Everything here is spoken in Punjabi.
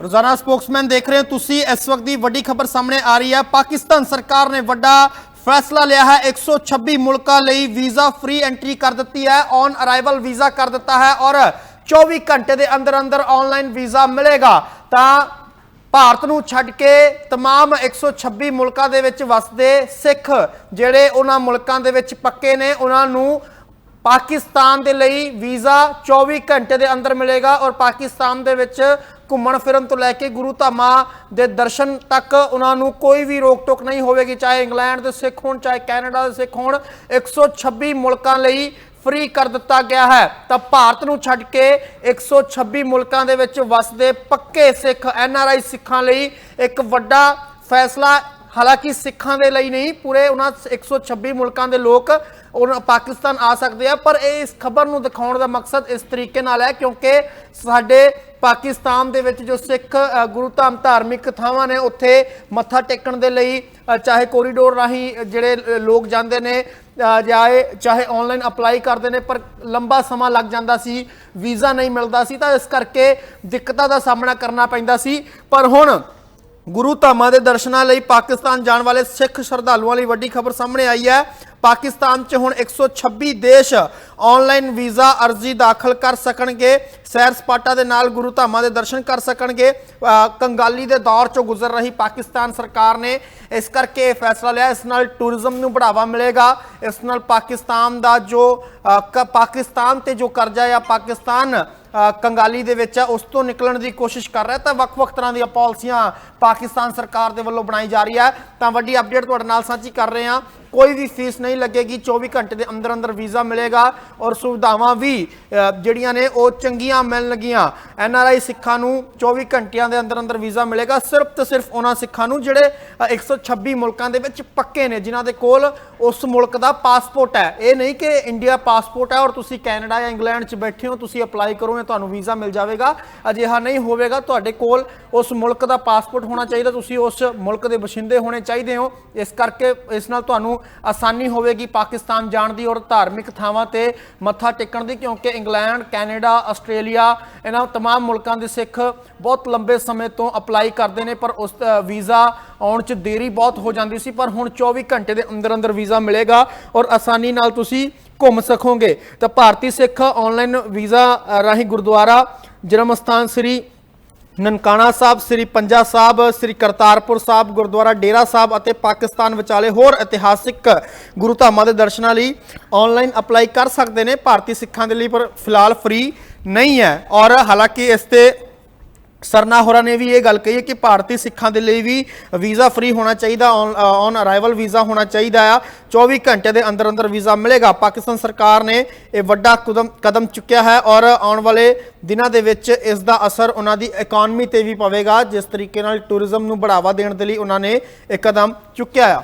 ਰੋਜ਼ਾਨਾ ਸਪੋਕਸਮੈਨ ਦੇਖ ਰਹੇ ਹੋ ਤੁਸੀਂ ਇਸ ਵਕਤ ਦੀ ਵੱਡੀ ਖਬਰ ਸਾਹਮਣੇ ਆ ਰਹੀ ਹੈ ਪਾਕਿਸਤਾਨ ਸਰਕਾਰ ਨੇ ਵੱਡਾ ਫੈਸਲਾ ਲਿਆ ਹੈ 126 ਮੁਲਕਾਂ ਲਈ ਵੀਜ਼ਾ ਫ੍ਰੀ ਐਂਟਰੀ ਕਰ ਦਿੱਤੀ ਹੈ ਔਨ ਅਰਾਈਵਲ ਵੀਜ਼ਾ ਕਰ ਦਿੱਤਾ ਹੈ ਔਰ 24 ਘੰਟੇ ਦੇ ਅੰਦਰ ਅੰਦਰ ਆਨਲਾਈਨ ਵੀਜ਼ਾ ਮਿਲੇਗਾ ਤਾਂ ਭਾਰਤ ਨੂੰ ਛੱਡ ਕੇ तमाम 126 ਮੁਲਕਾਂ ਦੇ ਵਿੱਚ ਵਸਦੇ ਸਿੱਖ ਜਿਹੜੇ ਉਹਨਾਂ ਮੁਲਕਾਂ ਦੇ ਵਿੱਚ ਪੱਕੇ ਨੇ ਉਹਨਾਂ ਨੂੰ ਪਾਕਿਸਤਾਨ ਦੇ ਲਈ ਵੀਜ਼ਾ 24 ਘੰਟੇ ਦੇ ਅੰਦਰ ਮਿਲੇਗਾ ਔਰ ਪਾਕਿਸਤਾਨ ਦੇ ਵਿੱਚ ਘੁੰਮਣ ਫਿਰਨ ਤੋਂ ਲੈ ਕੇ ਗੁਰੂ ਧਾਮਾਂ ਦੇ ਦਰਸ਼ਨ ਤੱਕ ਉਹਨਾਂ ਨੂੰ ਕੋਈ ਵੀ ਰੋਕ ਟੋਕ ਨਹੀਂ ਹੋਵੇਗੀ, ਚਾਹੇ ਇੰਗਲੈਂਡ ਦੇ ਸਿੱਖ ਹੋਣ, ਚਾਹੇ ਕੈਨੇਡਾ ਦੇ ਸਿੱਖ ਹੋਣ 126 ਮੁਲਕਾਂ ਲਈ ਫ੍ਰੀ ਕਰ ਦਿੱਤਾ ਗਿਆ ਹੈ। ਤਾਂ ਭਾਰਤ ਨੂੰ ਛੱਡ ਕੇ 126 ਮੁਲਕਾਂ ਦੇ ਵਿੱਚ ਵਸਦੇ ਪੱਕੇ ਸਿੱਖ ਐਨਆਰਆਈ ਸਿੱਖਾਂ ਲਈ ਇੱਕ ਵੱਡਾ ਫੈਸਲਾ ਹਾਲਾਂਕਿ ਸਿੱਖਾਂ ਦੇ ਲਈ ਨਹੀਂ ਪੂਰੇ ਉਹਨਾਂ 126 ਮੁਲਕਾਂ ਦੇ ਲੋਕ ਉਹਨਾਂ ਪਾਕਿਸਤਾਨ ਆ ਸਕਦੇ ਆ ਪਰ ਇਹ ਇਸ ਖਬਰ ਨੂੰ ਦਿਖਾਉਣ ਦਾ ਮਕਸਦ ਇਸ ਤਰੀਕੇ ਨਾਲ ਹੈ ਕਿਉਂਕਿ ਸਾਡੇ ਪਾਕਿਸਤਾਨ ਦੇ ਵਿੱਚ ਜੋ ਸਿੱਖ ਗੁਰੂ ਧਾਮ ਧਾਰਮਿਕ ਥਾਵਾਂ ਨੇ ਉੱਥੇ ਮੱਥਾ ਟੇਕਣ ਦੇ ਲਈ ਚਾਹੇ ਕੋਰੀਡੋਰ ਰਾਹੀਂ ਜਿਹੜੇ ਲੋਕ ਜਾਂਦੇ ਨੇ ਅ, ਜਾਏ ਚਾਹੇ ਆਨਲਾਈਨ ਅਪਲਾਈ ਕਰਦੇ ਨੇ ਪਰ ਲੰਬਾ ਸਮਾਂ ਲੱਗ ਜਾਂਦਾ ਸੀ ਵੀਜ਼ਾ ਨਹੀਂ ਮਿਲਦਾ ਸੀ ਤਾਂ ਇਸ ਕਰਕੇ ਦਿੱਕਤਾਂ ਦਾ ਸਾਹਮਣਾ ਕਰਨਾ ਪੈਂਦਾ ਸੀ ਪਰ ਹੁਣ ਗੁਰੂ ਧਾਮਾਂ ਦੇ ਦਰਸ਼ਨਾਂ ਲਈ ਪਾਕਿਸਤਾਨ ਜਾਣ ਵਾਲੇ ਸਿੱਖ ਸ਼ਰਧਾਲੂਆਂ ਲਈ ਵੱਡੀ ਖਬਰ ਸਾਹਮਣੇ ਆਈ ਹੈ। ਪਾਕਿਸਤਾਨ 'ਚ ਹੁਣ 126 ਦੇਸ਼ ਆਨਲਾਈਨ ਵੀਜ਼ਾ ਅਰਜ਼ੀ ਦਾਖਲ ਕਰ ਸਕਣਗੇ। ਸੈਰ ਸਪਾਟਾ ਦੇ ਨਾਲ ਗੁਰੂ ਧਾਮਾਂ ਦੇ ਦਰਸ਼ਨ ਕਰ ਸਕਣਗੇ। ਕੰਗਾਲੀ ਦੇ ਦੌਰ 'ਚੋਂ ਗੁਜ਼ਰ ਰਹੀ ਪਾਕਿਸਤਾਨ ਸਰਕਾਰ ਨੇ ਇਸ ਕਰਕੇ ਇਹ ਫੈਸਲਾ ਲਿਆ। ਇਸ ਨਾਲ ਟੂਰਿਜ਼ਮ ਨੂੰ ਬੜਾਵਾ ਮਿਲੇਗਾ। ਇਸ ਨਾਲ ਪਾਕਿਸਤਾਨ ਦਾ ਜੋ ਕ- ਪਾਕਿਸਤਾਨ ਤੇ ਜੋ ਕਰਜ਼ਾ ਹੈ ਪਾਕਿਸਤਾਨ ਕੰਗਾਲੀ ਦੇ ਵਿੱਚ ਹੈ ਉਸ ਤੋਂ ਨਿਕਲਣ ਦੀ ਕੋਸ਼ਿਸ਼ ਕਰ ਰਿਹਾ ਤਾਂ ਵੱਖ-ਵੱਖ ਤਰ੍ਹਾਂ ਦੀਆਂ ਪਾਲਿਸੀਆਂ ਪਾਕਿਸਤਾਨ ਸਰਕਾਰ ਦੇ ਵੱਲੋਂ ਬਣਾਈ ਜਾ ਰਹੀ ਹੈ। ਤਾਂ ਵੱਡੀ ਅਪਡੇਟ ਤੁਹਾਡੇ ਨਾਲ ਸਾਂਝੀ ਕਰ ਰਹੇ ਹਾਂ। ਕੋਈ ਵੀ ਫੀਸ ਨਹੀਂ ਲੱਗੇਗੀ 24 ਘੰਟੇ ਦੇ ਅੰਦਰ ਅੰਦਰ ਵੀਜ਼ਾ ਮਿਲੇਗਾ ਔਰ ਸੁਵਿਧਾਵਾਂ ਵੀ ਜਿਹੜੀਆਂ ਨੇ ਉਹ ਚੰਗੀਆਂ ਮਿਲਣਗੀਆਂ ਐਨ ਆਰ ਆਈ ਸਿੱਖਾਂ ਨੂੰ 24 ਘੰਟਿਆਂ ਦੇ ਅੰਦਰ ਅੰਦਰ ਵੀਜ਼ਾ ਮਿਲੇਗਾ ਸਿਰਫ ਤੇ ਸਿਰਫ ਉਹਨਾਂ ਸਿੱਖਾਂ ਨੂੰ ਜਿਹੜੇ ਅ, 126 ਮੁਲਕਾਂ ਦੇ ਵਿੱਚ ਪੱਕੇ ਨੇ ਜਿਨ੍ਹਾਂ ਦੇ ਕੋਲ ਉਸ ਮੁਲਕ ਦਾ ਪਾਸਪੋਰਟ ਹੈ। ਇਹ ਨਹੀਂ ਕਿ ਇੰਡੀਆ ਪਾਸਪੋਰਟ ਹੈ ਔਰ ਤੁਸੀਂ ਕੈਨੇਡਾ ਜਾਂ ਇੰਗਲੈਂਡ 'ਚ ਬੈਠੇ ਹੋ ਤੁਸੀਂ ਅਪਲਾਈ ਕਰੋਗੇ ਤੁਹਾਨੂੰ ਵੀਜ਼ਾ ਮਿਲ ਜਾਵੇਗਾ। ਅਜਿਹਾ ਨਹੀਂ ਹੋਵੇਗਾ ਤੁਹਾਡੇ ਕੋਲ ਉਸ ਮੁਲਕ ਦਾ ਪਾਸਪੋਰਟ ਹੋਣਾ ਚਾਹੀਦਾ ਤੁਸੀਂ ਉਸ ਮੁਲਕ ਦੇ ਵਸਿੰਦੇ ਹੋਣੇ ਚਾਹੀਦੇ ਹੋ। ਇਸ ਕਰਕੇ ਇਸ ਨਾਲ ਤੁਹਾਨੂੰ ਆਸਾਨੀ ਹੋਵੇਗੀ ਪਾਕਿਸਤਾਨ ਜਾਣ ਦੀ ਔਰ ਧਾਰਮਿਕ ਥਾਵਾਂ ਤੇ ਮੱਥਾ ਟੇਕਣ ਦੀ ਕਿਉਂਕਿ ਇੰਗਲੈਂਡ ਕੈਨੇਡਾ ਆਸਟ੍ਰੇਲੀਆ ਇਹਨਾਂ तमाम ਮੁਲਕਾਂ ਦੇ ਸਿੱਖ ਬਹੁਤ ਲੰਬੇ ਸਮੇਂ ਤੋਂ ਅਪਲਾਈ ਕਰਦੇ ਨੇ ਪਰ ਉਸ ਅ, ਵੀਜ਼ਾ ਆਉਣ 'ਚ ਦੇਰੀ ਬਹੁਤ ਹੋ ਜਾਂਦੀ ਸੀ ਪਰ ਹੁਣ 24 ਘੰਟੇ ਦੇ ਅੰਦਰ ਅੰਦਰ ਵੀਜ਼ਾ ਮਿਲੇਗਾ ਔਰ ਆਸਾਨੀ ਨਾਲ ਤੁਸੀਂ ਘੁੰਮ ਸਕੋਗੇ ਤਾਂ ਭਾਰਤੀ ਸਿੱਖ ਆਨਲਾਈਨ ਵੀਜ਼ਾ ਅ, ਰਾਹੀਂ ਗੁਰਦੁਆਰਾ ਜਨਮ ਸਥਾਨ ਸ੍ਰੀ ਨਨਕਾਣਾ ਸਾਹਿਬ, ਸ੍ਰੀ ਪੰਜਾ ਸਾਹਿਬ, ਸ੍ਰੀ ਕਰਤਾਰਪੁਰ ਸਾਹਿਬ, ਗੁਰਦੁਆਰਾ ਡੇਰਾ ਸਾਹਿਬ ਅਤੇ ਪਾਕਿਸਤਾਨ ਵਿਚਾਲੇ ਹੋਰ ਇਤਿਹਾਸਿਕ ਗੁਰੂ ਧਾਮਾਂ ਦੇ ਦਰਸ਼ਨਾਂ ਲਈ ਆਨਲਾਈਨ ਅਪਲਾਈ ਕਰ ਸਕਦੇ ਨੇ। ਭਾਰਤੀ ਸਿੱਖਾਂ ਦੇ ਲਈ ਪਰ ਫਿਲਹਾਲ ਫ੍ਰੀ ਨਹੀਂ ਹੈ ਔਰ ਹਾਲਾਂਕਿ ਇਸ ਤੇ ਸਰਨਾ ਹੋਰਾਂ ਨੇ ਵੀ ਇਹ ਗੱਲ ਕਹੀ ਹੈ ਕਿ ਭਾਰਤੀ ਸਿੱਖਾਂ ਦੇ ਲਈ ਵੀ ਵੀਜ਼ਾ ਫ੍ਰੀ ਹੋਣਾ ਚਾਹੀਦਾ, ਔਨ ਅਰਾਈਵਲ ਵੀਜ਼ਾ ਹੋਣਾ ਚਾਹੀਦਾ ਆ। 24 ਘੰਟੇ ਦੇ ਅੰਦਰ ਅੰਦਰ ਵੀਜ਼ਾ ਮਿਲੇਗਾ। ਪਾਕਿਸਤਾਨ ਸਰਕਾਰ ਨੇ ਇਹ ਵੱਡਾ ਕਦਮ ਕਦਮ ਚੁੱਕਿਆ ਹੈ ਔਰ ਆਉਣ ਵਾਲੇ ਦਿਨਾਂ ਦੇ ਵਿੱਚ ਇਸ ਦਾ ਅਸਰ ਉਹਨਾਂ ਦੀ ਇਕਨੋਮੀ ਤੇ ਵੀ ਪਵੇਗਾ, ਜਿਸ ਤਰੀਕੇ ਨਾਲ ਟੂਰਿਜ਼ਮ ਨੂੰ ਬੜਾਵਾ ਦੇਣ ਦੇ ਲਈ ਉਹਨਾਂ ਨੇ ਇਹ ਕਦਮ ਚੁੱਕਿਆ ਆ।